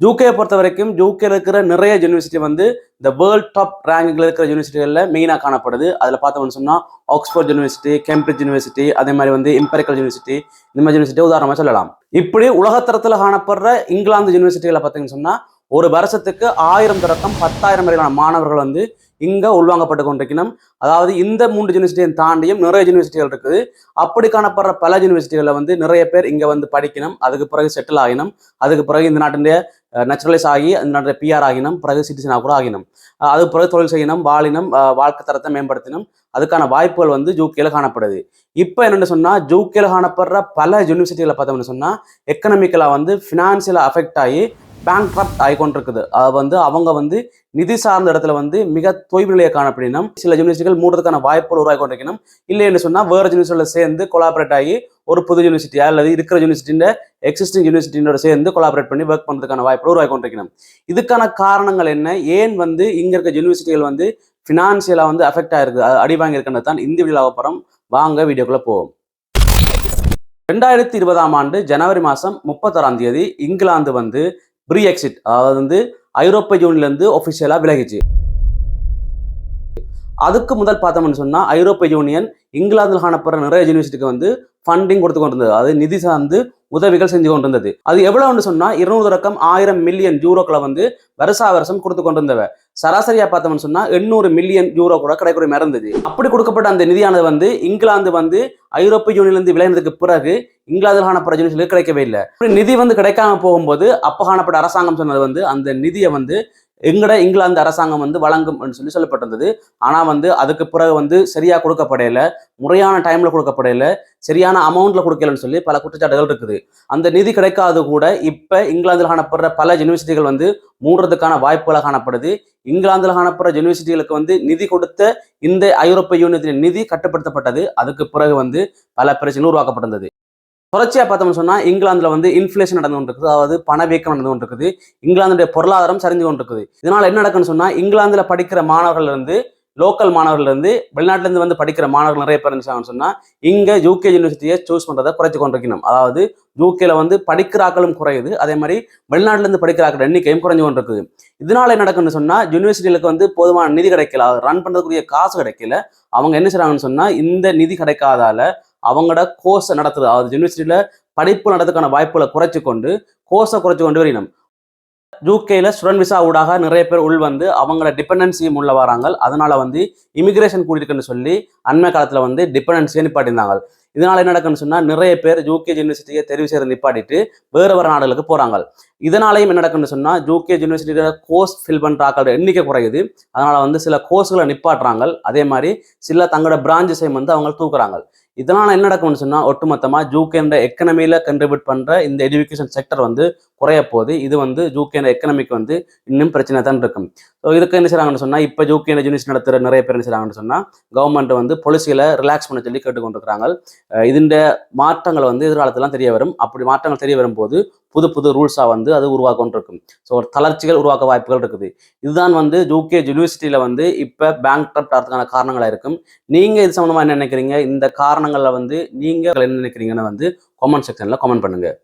ஜூகேயை பொறுத்த வரைக்கும் ஜூகேல இருக்கிற நிறைய யூனிவர்சிட்டி வந்து இந்த வேர்ல்ட் டாப் ரேங்கில் இருக்கிற யூனிவர்சிட்டிகளில் மெயினாக காணப்படுது. அதில் பார்த்தோம்னு சொன்னால் ஆக்ஸ்போர்ட் யூனிவர்சிட்டி கேம்பிரிட்ஜ் யூனிவர்சிட்டி அதே மாதிரி வந்து இம்பெரிக்கல் யூனிவர்சிட்டி இந்த மாதிரி யூனிவர்சிட்டி உதாரணமாக சொல்லலாம். இப்படி உலகத்தரத்தில் காணப்படுற இங்கிலாந்து யூனிவர்சிட்டிகளை பார்த்தீங்கன்னு சொன்னால் ஒரு வருஷத்துக்கு ஆயிரம் தொடக்கம் பத்தாயிரம் வரையிலான மாணவர்கள் வந்து இங்கே உள்வாங்கப்பட்டு கொண்டிருக்கணும் அதாவது இந்த மூன்று யூனிவர்சிட்டியை தாண்டியும் நிறைய யூனிவர்சிட்டிகள் இருக்குது. அப்படி காணப்படுற பல யூனிவர்சிட்டிகளில் வந்து நிறைய பேர் இங்கே வந்து படிக்கணும் அதுக்கு பிறகு செட்டில் ஆகினோம். அதுக்கு பிறகு இந்த நாட்டினுடைய நேச்சுரலைஸ் ஆகி இந்த நாட்டில் பிஆர் ஆகினோம். பிறகு சிட்டிசனாக கூட ஆகினோம். அது பிறகு தொழில் செய்யணும் வாழினம் வாழ்க்கை தரத்தை மேம்படுத்தினோம். அதுக்கான வாய்ப்புகள் வந்து ஜூகேல காணப்படுது. இப்போ என்னென்னு சொன்னால் ஜூகேல காணப்படுற பல யூனிவர்சிட்டிகளை பார்த்தோம்னு சொன்னால் எக்கனாமிக்கலாக வந்து ஃபினான்சியலாக அஃபெக்ட் ஆகி பேங்க் ஆகிக்கொண்டிருக்குது அது வந்து அவங்க வந்து நிதி சார்ந்த இடத்துல வந்து மிக தொய்வு நிலையை காணப்படினும் சில யூனிவர்சிட்டிகள் மூடுறதுக்கான வாய்ப்புகள் உருவாகி கொண்டிருக்கணும் இல்லைன்னு சொன்னால் வேறு யூனிவர்சிட்டியில் சேர்ந்து கொலாபரேட் ஆகி ஒரு புது யூனிவர்சிட்டியா அல்லது இருக்கிற யூனிவர்சிட்டியின் எக்ஸிஸ்டிங் யூனிவர்சிட்டியோட சேர்ந்து கொலாபரேட் பண்ணி ஒர்க் பண்ணுறதுக்கான வாய்ப்புகள் உருவாகி கொண்டிருக்கணும் இதுக்கான காரணங்கள் என்ன? ஏன் வந்து இங்கே இருக்க யூனிவர்சிட்டிகள் வந்து ஃபினான்சியலாக வந்து அஃபெக்ட் ஆகிருக்கு அடி வாங்கியிருக்கிறது தான் இந்த வீடியோ அப்புறம் வாங்க வீடியோக்குள்ளே போவோம். ரெண்டாயிரத்தி இருபதாம் ஆண்டு ஜனவரி மாதம் முப்பத்தாறாம் தேதி இங்கிலாந்து வந்து ப்ரீ எக்ஸிட் அதாவது வந்து ஐரோப்பிய யூனியன்லேருந்து ஒஃபிஷியலாக விலகிச்சு. அதுக்கு முதல் பார்த்தோம்னு சொன்னால் ஐரோப்பிய யூனியன் இங்கிலாந்தில் காணப்படுற நிறைய யூனிவர்சிட்டிக்கு வந்து ஃபண்டிங் கொடுத்து கொண்டிருந்தது. அது நிதி சார்ந்து உதவிகள் செஞ்சு கொண்டிருந்தது. அது எவ்வளவுன்னு சொன்னால் இருநூறு ரக்கம் ஆயிரம் மில்லியன் யூரோக்களை வந்து வருஷா வருஷம் கொடுத்து கொண்டிருந்தவ. சராசரியாக பார்த்தோம்னு சொன்னா எண்ணூறு மில்லியன் யூரோ கூட கிடைக்கூடிய இருந்தது. அப்படி கொடுக்கப்பட்ட அந்த நிதியானது வந்து இங்கிலாந்து வந்து ஐரோப்பிய யூனியன்லேருந்து விளையாண்டதுக்கு பிறகு இங்கிலாந்தில் காணப்படுற யூனிவர்சிட்டிகளுக்கு கிடைக்கவே இல்லை. நிதி வந்து கிடைக்காம போகும்போது அப்போ காணப்பட்ட அரசாங்கம் சொன்னது வந்து அந்த நிதியை வந்து எங்கட இங்கிலாந்து அரசாங்கம் வந்து வழங்கும் சொல்லி சொல்லப்பட்டிருந்தது. ஆனால் வந்து அதுக்கு பிறகு வந்து சரியாக கொடுக்கப்படையில முறையான டைம்ல கொடுக்கப்படையில சரியான அமௌண்ட்ல கொடுக்கலன்னு சொல்லி பல குற்றச்சாட்டுகள் இருக்குது. அந்த நிதி கிடைக்காது கூட இப்போ இங்கிலாந்தில் காணப்படுற பல யூனிவர்சிட்டிகள் வந்து மூடுறதுக்கான வாய்ப்புகளை காணப்படுது. இங்கிலாந்தில் காணப்படுற யூனிவர்சிட்டிகளுக்கு வந்து நிதி கொடுத்த இந்த ஐரோப்பிய யூனியத்தின் நிதி கட்டுப்படுத்தப்பட்டது. அதுக்கு பிறகு வந்து பல பிரச்சனைகள் உருவாக்கப்பட்டிருந்தது. தொடர்ச்சியாக பார்த்தோம்னு சொன்னால் இங்கிலாந்தில் வந்து இன்ஃப்ளேஷன் நடந்து கொண்டிருக்குது. அதாவது பணவீக்கம் நடந்து கொண்டிருக்குது. இங்கிலாந்துடைய பொருளாதாரம் சரிஞ்சு கொண்டிருக்குது. இதனால் என்ன நடக்குன்னு சொன்னால் இங்கிலாந்தில் படிக்கிற மாணவர்கள்லேருந்து லோக்கல் மாணவர்கள்லேருந்து வெளிநாட்டிலேருந்து வந்து படிக்கிற மாணவர்கள் நிறைய பேர் இருந்துச்சாங்கன்னு சொன்னால் இங்கே யூகே யூனிவர்சிட்டியை சூஸ் பண்ணுறதை குறைச்சி கொண்டிருக்கணும். அதாவது யூகேல வந்து படிக்கிறாக்களும் குறையுது. அதே மாதிரி வெளிநாட்டிலேருந்து படிக்கிற படிக்கிறாக்கள் எண்ணிக்கையும் குறைஞ்சு கொண்டிருக்குது. இதனால என்ன நடக்குன்னு சொன்னால் யூனிவர்சிட்டிகளுக்கு வந்து போதுமான நிதி கிடைக்கல. ரன் பண்ணுறதுக்குரிய காசு கிடைக்கல. அவங்க என்ன செய்கிறாங்கன்னு சொன்னால் இந்த நிதி கிடைக்காதால அவங்களோட கோர்ஸை நடத்துது அதாவது யூனிவர்சிட்டியில் படிப்பு நடத்துக்கான வாய்ப்புகளை குறைச்சி கொண்டு கோர்ஸை குறைச்சி கொண்டு வரணும். யூகேல ஸ்டூடெண்ட் விசா ஊடாக நிறைய பேர் உள் வந்து அவங்களோட டிபெண்டன்சியும் உள்ள வராங்க. அதனால வந்து இமிகிரேஷன் கூட்டியிருக்குன்னு சொல்லி அண்மை காலத்தில் வந்து டிபெண்டன்சியை நிப்பாட்டியிருந்தாங்க. இதனால என்ன நடக்குன்னு சொன்னால் நிறைய பேர் யூகே யூனிவர்சிட்டியை தெரிவு செய்து நிப்பாட்டிட்டு வேறு வேறு நாடுகளுக்கு போகிறாங்க இதனாலையும் என்ன நடக்குன்னு சொன்னால் யூகே யூனிவர்சிட்டியோட கோர்ஸ் ஃபில் பண்ற ஆக்களோட எண்ணிக்கை குறையுது. அதனால் வந்து சில கோர்ஸ்களை நிப்பாட்டுறாங்க. அதே மாதிரி சில தங்களோட பிரான்ச்சஸையும் வந்து அவங்க தூக்குறாங்க. இதனால் என்ன நடக்கும்னு சொன்னால் ஒட்டுமொத்தமாக ஜூகேன்ற எக்கனமியில் கண்ட்ரிபியூட் பண்ணுற இந்த எஜுகேஷன் செக்டர் வந்து குறைய போகுது. இது வந்து ஜூகேன்ற எக்கனமிக்கு வந்து இன்னும் பிரச்சனை தான் இருக்கும். ஸோ இதுக்கு என்ன செய்கிறாங்கன்னு சொன்னால் இப்போ ஜூகே யூனிவர்சிட்டி நடத்துகிற நிறைய பேர் என்ன செய்கிறாங்கன்னு சொன்னால் கவர்மெண்ட் வந்து பொலிசியில் ரிலாக்ஸ் பண்ண சொல்லி கேட்டுக்கொண்டிருக்கிறாங்க. இதுண்ட மாற்றங்கள் வந்து எதிர்காலத்திலாம் தெரிய வரும். அப்படி மாற்றங்கள் தெரிய வரும்போது புது புது ரூல்ஸாக வந்து அது உருவாக்க ஸோ ஒரு தளர்ச்சிகள் உருவாக்க வாய்ப்புகள் இருக்குது. இதுதான் வந்து ஜூகே யூனிவர்சிட்டியில் வந்து இப்போ பேங்க் ட்ரப்ட் ஆகிறதுக்கான காரணங்களாக இருக்கும். நீங்கள் இது சம்மந்தமாக என்ன நினைக்கிறீங்க? இந்த காரணங்களில் வந்து நீங்கள் என்ன நினைக்கிறீங்கன்னு வந்து கமெண்ட் செக்ஷனில் கமெண்ட் பண்ணுங்கள்